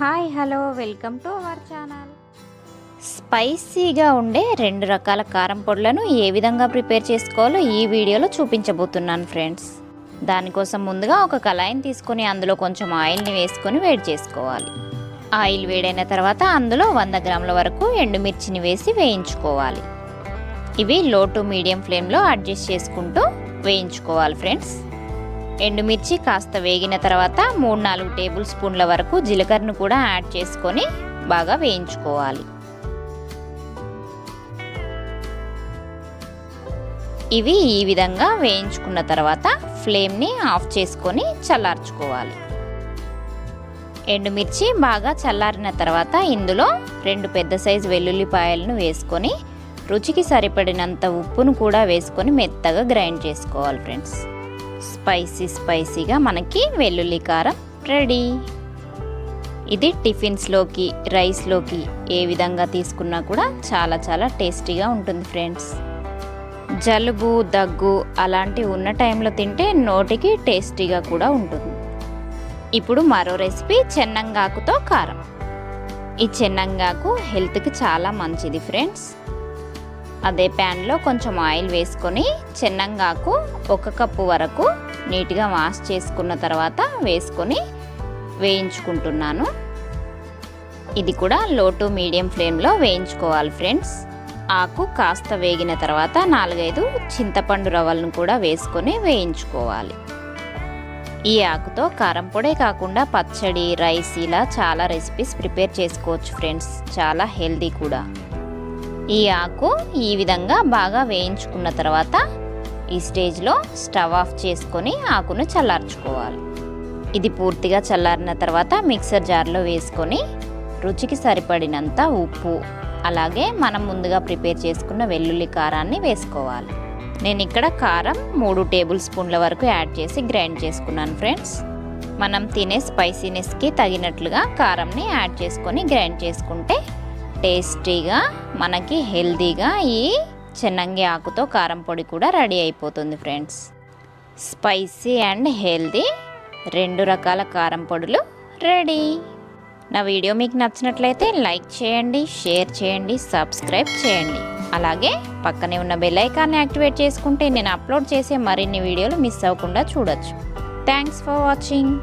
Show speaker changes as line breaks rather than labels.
Hi hello welcome to our channel. స్పైసీగా ఉండే రెండు రకాల కారం పొడులను ఏ విధంగా ప్రిపేర్ చేసుకోవాలో ఈ వీడియోలో చూపించబోతున్నాను ఫ్రెండ్స్. దానికోసం ముందుగా ఒక కళాయిని తీసుకొని అందులో కొంచెం ఆయిల్ని వేసుకొని వేడి చేసుకోవాలి. ఆయిల్ వేడైన తర్వాత అందులో వంద గ్రాముల వరకు ఎండుమిర్చిని వేసి వేయించుకోవాలి. ఇవి లో టు మీడియం ఫ్లేమ్లో అడ్జస్ట్ చేసుకుంటూ వేయించుకోవాలి ఫ్రెండ్స్. ఎండుమిర్చి కాస్త వేగిన తర్వాత మూడు నాలుగు టేబుల్ స్పూన్ల వరకు జీలకర్రను కూడా యాడ్ చేసుకొని బాగా వేయించుకోవాలి. ఇవి ఈ విధంగా వేయించుకున్న తర్వాత ఫ్లేమ్ని ఆఫ్ చేసుకొని చల్లార్చుకోవాలి. ఎండుమిర్చి బాగా చల్లారిన తర్వాత ఇందులో రెండు పెద్ద సైజు వెల్లుల్లిపాయలను వేసుకొని రుచికి సరిపడినంత ఉప్పును కూడా వేసుకొని మెత్తగా గ్రైండ్ చేసుకోవాలి ఫ్రెండ్స్. స్పైసీ స్పైసీగా మనకి వెల్లుల్లి కారం రెడీ. ఇది టిఫిన్స్లోకి రైస్లోకి ఏ విధంగా తీసుకున్నా కూడా చాలా చాలా టేస్టీగా ఉంటుంది ఫ్రెండ్స్. జలుబు దగ్గు అలాంటి ఉన్న టైంలో తింటే నోటికి టేస్టీగా కూడా ఉంటుంది. ఇప్పుడు మరో రెసిపీ చెన్నంగాకుతో కారం. ఈ చెన్నంగాకు హెల్త్కి చాలా మంచిది ఫ్రెండ్స్. అదే ప్యాన్లో కొంచెం ఆయిల్ వేసుకొని చెన్నంగాకు ఒక కప్పు వరకు నీట్గా వాష్ చేసుకున్న తర్వాత వేసుకొని వేయించుకుంటున్నాను. ఇది కూడా లో టు మీడియం ఫ్లేమ్లో వేయించుకోవాలి ఫ్రెండ్స్. ఆకు కాస్త వేగిన తర్వాత నాలుగైదు చింతపండు రవ్వలను కూడా వేసుకొని వేయించుకోవాలి. ఈ ఆకుతో కారం పొడే కాకుండా పచ్చడి రైస్ ఇలా చాలా రెసిపీస్ ప్రిపేర్ చేసుకోవచ్చు ఫ్రెండ్స్. చాలా హెల్దీ కూడా. ఈ ఆకు ఈ విధంగా బాగా వేయించుకున్న తర్వాత ఈ స్టేజ్లో స్టవ్ ఆఫ్ చేసుకొని ఆకును చల్లార్చుకోవాలి. ఇది పూర్తిగా చల్లారిన తర్వాత మిక్సర్ జార్లో వేసుకొని రుచికి సరిపడినంత ఉప్పు అలాగే మనం ముందుగా ప్రిపేర్ చేసుకున్న వెల్లుల్లి కారాన్ని వేసుకోవాలి. నేను ఇక్కడ కారం మూడు టేబుల్ స్పూన్ల వరకు యాడ్ చేసి గ్రైండ్ చేసుకున్నాను ఫ్రెండ్స్. మనం తినే స్పైసీనెస్కి తగినట్లుగా కారంని యాడ్ చేసుకొని గ్రైండ్ చేసుకుంటే టేస్టీగా మనకి హెల్తీగా ఈ చెన్నంగి ఆకుతో కారం పొడి కూడా రెడీ అయిపోతుంది ఫ్రెండ్స్. స్పైసీ అండ్ హెల్తీ రెండు రకాల కారం పొడులు రెడీ. నా వీడియో మీకు నచ్చినట్లయితే లైక్ చేయండి షేర్ చేయండి సబ్స్క్రైబ్ చేయండి. అలాగే పక్కనే ఉన్న బెల్ ఐకాన్ని యాక్టివేట్ చేసుకుంటే నేను అప్లోడ్ చేసే మరిన్ని వీడియోలు మిస్ అవ్వకుండా చూడొచ్చు. Thanks for watching.